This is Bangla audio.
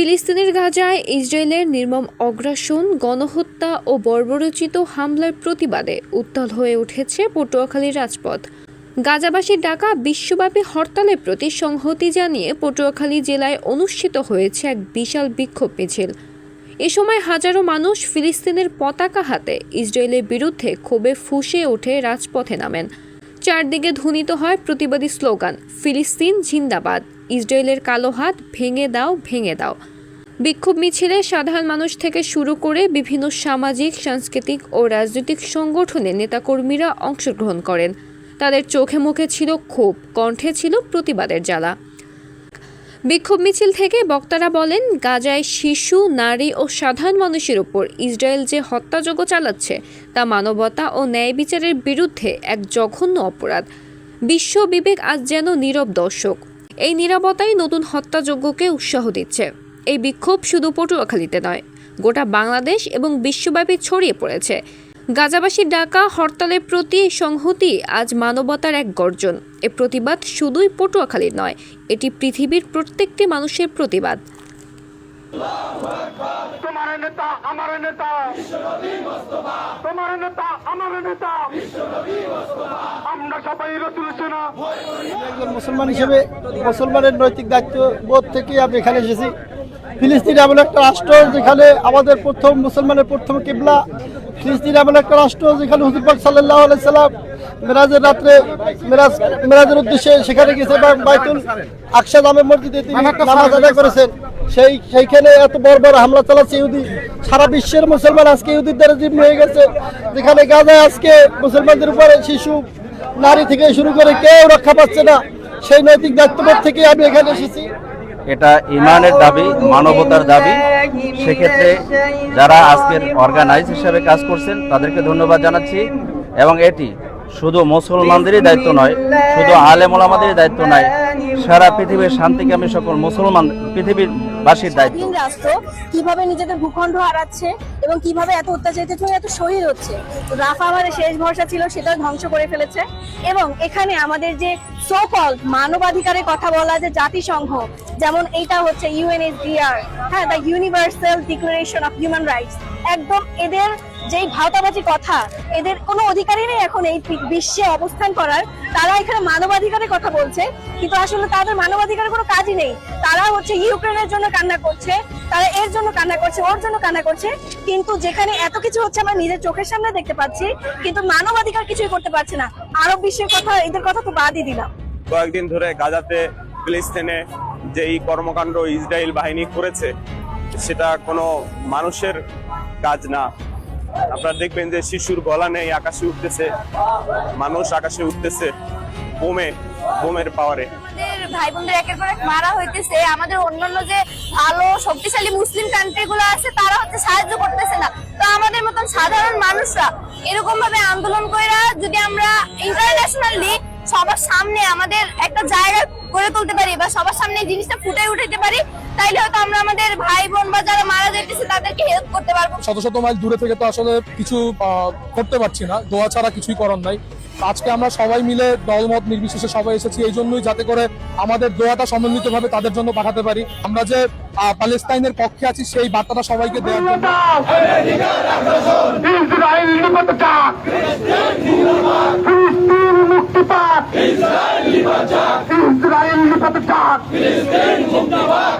ফিলিস্তিনের গাজায় ইসরায়েলের নির্মম অগ্রাসন, গণহত্যা ও বর্বরচিত হামলার প্রতিবাদে উত্তাল হয়ে উঠেছে পটুয়াখালীর রাজপথ। গাজাবাসীর ডাকা বিশ্বব্যাপী হরতালের প্রতি সংহতি জানিয়ে পটুয়াখালী জেলায় অনুষ্ঠিত হয়েছে এক বিশাল বিক্ষোভ মিছিল। এ সময় হাজারো মানুষ ফিলিস্তিনের পতাকা হাতে ইসরায়েলের বিরুদ্ধে ক্ষোভে ফুঁসে ওঠে রাজপথে নামেন। চারদিকে ধ্বনিত হয় প্রতিবাদী স্লোগান, ফিলিস্তিন জিন্দাবাদ। ইসরায়েলের কালো হাত ভেঙে দাও ভেঙে দাও। বিক্ষোভ মিছিলে সাধারণ মানুষ থেকে শুরু করে বিভিন্ন সামাজিক, সাংস্কৃতিক ও রাজনৈতিক সংগঠনে নেতাকর্মীরা অংশগ্রহণ করেন। তাদের চোখে মুখে ছিল ক্ষোভ, কণ্ঠে ছিল প্রতিবাদের জ্বালা। বিক্ষোভ মিছিল থেকে বক্তারা বলেন, গাজায় শিশু, নারী ও সাধারণ মানুষের উপর ইসরায়েল যে হত্যাযজ্ঞ চালাচ্ছে, তা মানবতা ও ন্যায় বিচারের বিরুদ্ধে এক জঘন্য অপরাধ। বিশ্ব বিবেক আজ যেন নীরব দর্শক। এই নীরবতাই নতুন হত্যাযজ্ঞকে উৎসাহ দিচ্ছে। এই বিক্ষোভ শুধু পটুয়াখালীতে নয়, গোটা বাংলাদেশ এবং বিশ্বব্যাপী ছড়িয়ে পড়েছে। গাজাবাসীর ডাকা হরতালের প্রতি সংহতি আজ মানবতার এক গর্জন। এ প্রতিবাদ শুধুই পটুয়াখালীর নয় এটি পৃথিবীর প্রত্যেকটি মানুষের প্রতিবাদ। তোমার নেতা আমার নেতা। তোমার নেতা আমার নেতা। আমরা সবাই রসুল সেনা। একজন মুসলমান হিসেবে মুসলমানের নৈতিক দায়িত্ব বোধ থেকে আমি এখানে এসেছি। ফিলিস্তিন এমন একটা রাষ্ট্র যেখানে আমাদের প্রথম মুসলমানের প্রথম কিবলা ফিলিস্তিন এমন একটা রাষ্ট্র যেখানে হুজুরবাগ সাল্লাহ সাল্লাম মেরাজের রাত্রে মেরাজ মেরাজের উদ্দেশ্যে সেখানে গেছে বাইতুল আকসা নামে মসজিদে তিনি নামাজ আদায় করেছেন। সেই সেইখানে এত বড় বড় হামলা চালাচ্ছে ইহুদি। সারা বিশ্বের মুসলমান আজকে ইহুদির দ্বারা জিম্মি হয়ে গেছে। যেখানে গাজায় আজকে মুসলমানদের উপরে শিশু নারী থেকে শুরু করে কেউ রক্ষা পাচ্ছে না। সেই নৈতিক দায়িত্ববোধ থেকে আমি এখানে এসেছি। এটা ইমানের দাবি, মানবতার দাবি। সেক্ষেত্রে যারা আজকের অর্গানাইজ হিসেবে কাজ করছেন, তাদেরকে ধন্যবাদ জানাচ্ছি। এবং এটি শুধু মুসলমানদেরই দায়িত্ব নয়, শুধু আলেমুলামাদেরই দায়িত্ব নয়, সারা পৃথিবীর শান্তিকামী সকল মুসলমান, পৃথিবীর দায়িত্ব। রাষ্ট্র কীভাবে নিজেদের ভূখণ্ড হারাচ্ছে এবং কীভাবে এত অত্যাচারিত হয়ে এত শহীদ হচ্ছে। রাফা আমাদের শেষ ভরসা ছিল সেটা ধ্বংস করে ফেলেছে। এবং এখানে আমাদের যে সোকল মানবাধিকারের কথা বলা যে জাতিসংঘ, যেমন এইটা হচ্ছে ইউএনএসডিআর হ্যাঁ the universal declaration of human rights একদম এদের যেই ভাওতাবাজি কথা, এদের কোনো অধিকারই নেই এখন এই বিশ্বে অবস্থান করার। তারা এখানে মানবাধিকারের কথা বলছে, কিন্তু আসলে তাদের মানবাধিকারের কোনো কাজই নেই। তারা হচ্ছে ইউক্রেনের জন্য কান্না করছে, তারা এর জন্য কান্না করছে, ওর জন্য কান্না করছে, কিন্তু যেখানে এত কিছু হচ্ছে আমরা নিজের চোখের সামনে দেখতে পাচ্ছি, কিন্তু মানবাধিকার কিছুই করতে পারছে না। আরব বিশ্বের কথা, এদের কথা তো বাদই দিলাম। কয়েকদিন ধরে গাজাতে ফিলিস্তিনে যে এই কর্মকাণ্ড ইসরায়েল বাহিনী করেছে, সেটা কোনো মানুষের কাজ না। আপনারা দেখবেন যে শিশুর গলা নেই, আকাশে উঠতেছে, মানুষ আকাশে উঠতেছে, বোমে, বোমের পাওয়ারে ভাই বোনদের একের পর এক মারা হইতেছে। আমাদের অন্যান্য যে ভালো, শক্তিশালী মুসলিম কান্ট্রি গুলো আছে, তারা হচ্ছে সাহায্য করতেছে না। তো আমাদের মতন সাধারণ মানুষরা এরকম ভাবে আন্দোলন করে যদি আমরা ইন্টারন্যাশনালি সবার সামনে আমাদের একটা জায়গা করে তুলতে পারি বা সবার সামনে এই জিনিসটা ফুটে উঠাতে পারি তাইলে হয়তো আমরা আমাদের ভাই বোন বা যারা মারা যাইতেছে তাদেরকে হেল্প করতে পারব। শত শত মাইল দূরে থেকে তো আসলে কিছু আহ, করতে পারছি না। দোয়া ছাড়া কিছুই করার নাই। আজকে আমরা সবাই মিলে দলমত নির্বিশেষে সবাই এসেছি এই জন্যই যাতে করে আমাদের দোয়াটা সমন্বিতভাবে তাদের জন্য পাঠাতে পারি। আমরা যে আহ, প্যালেস্তাইনের পক্ষে আছি সেই বার্তাটা সবাইকে দেওয়ার জন্য। ইসরায়েল নিপাচার ইসরায়েল নিপাচার ফিলিস্তিন মুক্তিবাদ।